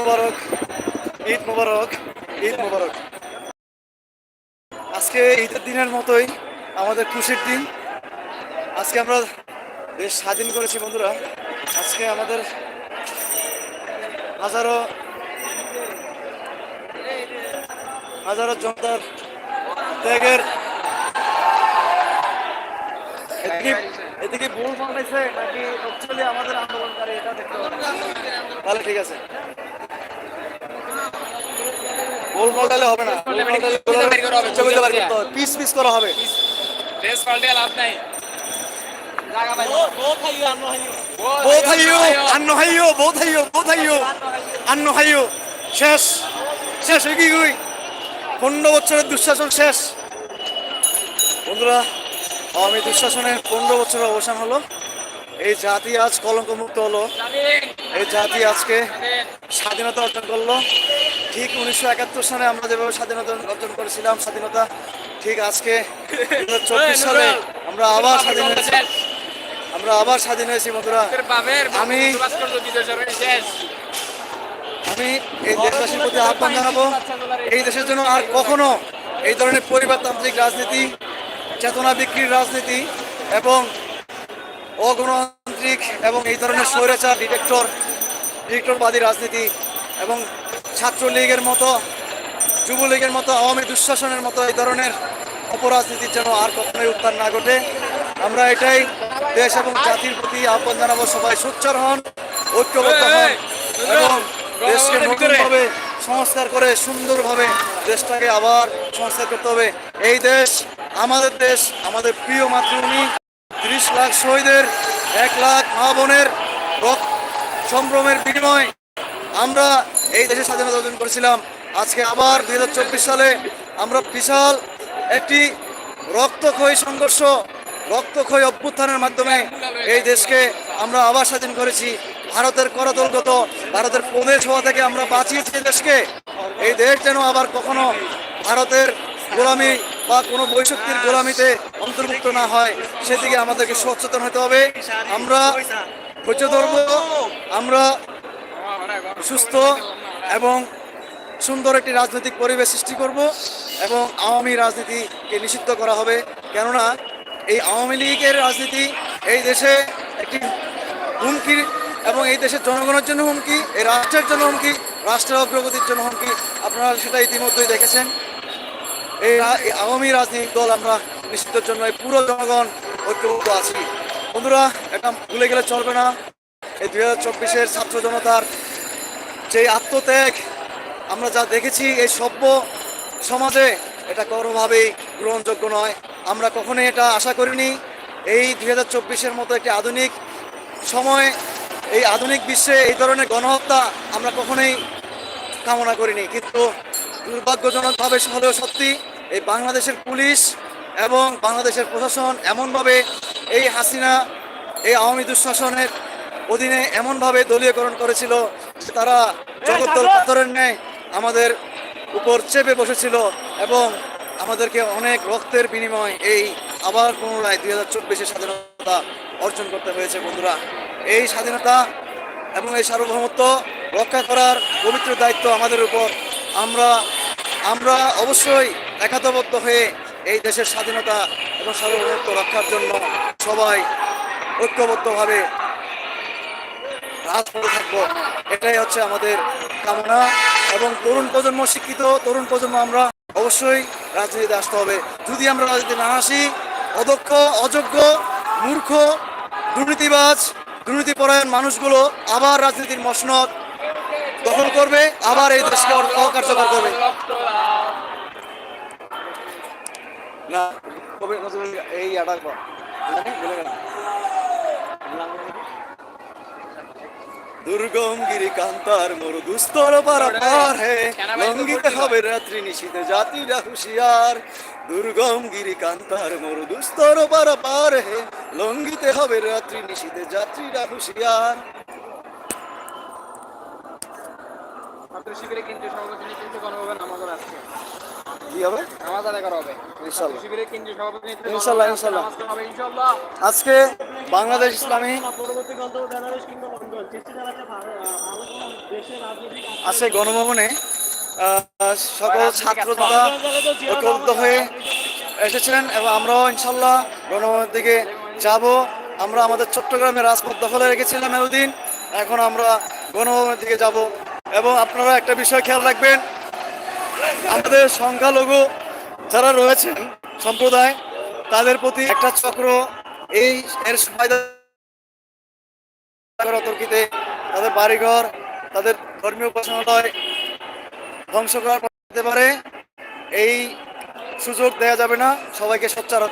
মোবারক, ঈদ মোবারক ঈদ মোবারক। আজকে ঈদের দিনের মতোই আমাদের খুশির দিন। আজকে আমরা দেশ স্বাধীন করেছি বন্ধুরা। আজকে আমাদের হাজারো হাজারো জনতার ত্যাগের এদিকে ভুল বানাইছে নাকি আমাদের আন্দোলনকারী এটা দেখতে তাহলে ঠিক আছে। গোল পাল্টালে হবে না। করতে হবে পিস পিস করা হবে। ড্রেস পাল্টে লাভ নাই। শেষ। শেষ কি পনেরো বছরের দুঃশাসন শেষ। বন্ধুরা আওয়ামী দুঃশাসনের পনেরো বছরের অবসান হলো। এই জাতি আজ কলঙ্ক মুক্ত হলো এই জাতি আজকে স্বাধীনতা অর্জন করল। ঠিক উনিশশো একাত্তর সালে আমরা যেভাবে স্বাধীনতা অর্জন করেছিলাম স্বাধীনতা ঠিক আজকে চব্বিশ সালে আমরা আবার স্বাধীন হয়েছি। আমরা আবার স্বাধীন হয়েছি বন্ধুরা। আমি আমি এই দেশবাসীর প্রতি আহ্বান জানাব এই দেশের জন্য আর কখনো এই ধরনের পরিবারতান্ত্রিক রাজনীতি চেতনা বিক্রির রাজনীতি এবং অগণতান্ত্রিক এবং এই ধরনের স্বৈরাচার ডিটেক্টর ডিটেক্টরবাদী রাজনীতি এবং ছাত্রলীগের মতো যুবলীগের মতো আওয়ামী দুঃশাসনের মতো এই ধরনের অপরাজনীতির যেন আর কখনোই উত্থান না ঘটে। আমরা এটাই দেশ এবং জাতির প্রতি আহ্বান জানাব সবাই সোচ্চার হন ঐক্যবদ্ধ হন এবং দেশকে নতুনভাবে সংস্কার করে সুন্দরভাবে দেশটাকে আবার সংস্কার করতে হবে। এই দেশ আমাদের দেশ আমাদের প্রিয় মাতৃভূমি তিরিশ লাখ শহীদের এক লাখ মা বোনের সম্ভ্রমের বিনিময় আমরা এই দেশে স্বাধীনতা অর্জন করেছিলাম। আজকে আবার দু হাজার চব্বিশ সালে আমরা বিশাল একটি রক্তক্ষয়ী সংঘর্ষ, রক্তক্ষয়ী অভ্যুত্থানের মাধ্যমে এই দেশকে আমরা আবার স্বাধীন করেছি। ভারতের করতলগত, ভারতের প্রদেশ হওয়া থেকে আমরা বাঁচিয়েছি দেশকে। এই দেশ যেন আবার কখনো ভারতের গোলামি বা কোনো বৈশক্তির গোলামিতে অন্তর্ভুক্ত না হয়, সেদিকে আমাদেরকে সচেতন হতে হবে। আমরা ধরব, আমরা সুস্থ এবং সুন্দর একটি রাজনৈতিক পরিবেশ সৃষ্টি করব এবং আওয়ামী রাজনীতিকে নিষিদ্ধ করা হবে। কেননা এই আওয়ামী লীগের রাজনীতি এই দেশে একটি হুমকি এবং এই দেশের জনগণের জন্য হুমকি, এই রাষ্ট্রের জন্য হুমকি, রাষ্ট্রের অগ্রগতির জন্য হুমকি। আপনারা সেটা ইতিমধ্যেই দেখেছেন। এই আওয়ামী রাজনৈতিক দল আমরা নিষিদ্ধের জন্য এই পুরো জনগণ ঐক্যবদ্ধ আছি। বন্ধুরা, এটা ভুলে গেলে চলবে না। এই দুই হাজার চব্বিশের ছাত্র জনতার যে আত্মত্যাগ আমরা যা দেখেছি এই সভ্য সমাজে, এটা কোনোভাবেই গ্রহণযোগ্য নয়। আমরা কখনোই এটা আশা করিনি। এই দুই হাজার চব্বিশের মতো একটি আধুনিক সময়, এই আধুনিক বিশ্বে এই ধরনের গণহত্যা আমরা কখনোই কামনা করিনি। কিন্তু দুর্ভাগ্যজনকভাবে হলেও সত্যি, এই বাংলাদেশের পুলিশ এবং বাংলাদেশের প্রশাসন এমনভাবে এই হাসিনা, এই আওয়ামী দুঃশাসনের অধীনে এমনভাবে দলীয়করণ করেছিল তারা জগদ্দল পাথরের ন্যায় আমাদের উপর চেপে বসেছিল এবং আমাদেরকে অনেক রক্তের বিনিময় এই আবার পুনরায় দুই হাজার চব্বিশের স্বাধীনতা অর্জন করতে হয়েছে বন্ধুরা। এই স্বাধীনতা এবং এই সার্বভৌমত্ব রক্ষা করার পবিত্র দায়িত্ব আমাদের উপর। আমরা আমরা অবশ্যই একাতবদ্ধ হয়ে এই দেশের স্বাধীনতা এবং সার্বভৌমত্ব রক্ষার জন্য সবাই ঐক্যবদ্ধভাবে রাজপথে থাকব। এটাই হচ্ছে আমাদের কামনা। এবং তরুণ প্রজন্ম শিক্ষিত, তরুণ প্রজন্ম আমরা অবশ্যই রাজনীতিতে আসতে হবে। যদি আমরা রাজনীতি না আসি, অদক্ষ, অযোগ্য, মূর্খ, দুর্নীতিবাজ, দুর্নীতিপরায়ণ মানুষগুলো আবার রাজনীতির মসনদ দখল করবে, আবার এই দেশকে অকার্যকর করবে। না কবি এই আটার পর। দুর্গম গিরি কান্তার মরু দুস্তর পারাপার হে। লঙ্ঘিতে হবে রাত্রি নিশীতে জাতিরা হুঁশিয়ার। দুর্গম গিরি কান্তার মরু দুস্তর পারাপার হে। লঙ্ঘিতে হবে রাত্রি নিশীতে যাত্রীরা হুঁশিয়ার। ছাত্র শিবিরে কেন্দ্রীয় সভাপতি নেতৃত্বে গণভবন আমাদের আজকে। কি হবে? ইনশাল্লাহ। ইনশাল্লাহ, আজকে বাংলাদেশ ইসলামী আছে গণভবনে সকল ছাত্র তথা ঐক্যবদ্ধ হয়ে এসেছেন এবং আমরাও ইনশাল্লাহ গণভবনের দিকে যাব। আমরা আমাদের চট্টগ্রামের রাজপথ দখলে রেখেছিলাম এতদিন এখন আমরা গণভবনের দিকে যাব। এবং আপনারা একটা বিষয় খেয়াল রাখবেন আমাদের সংখ্যালঘু যারা রয়েছেন সম্প্রদায়, তাদের প্রতি একটা চক্র এই এর অতর্কিতে তাদের বাড়িঘর, তাদের ধর্মীয় উপাসনালয় ধ্বংস করার পর এই সুযোগ দেয়া যাবে না সবাইকে সোচ্চার।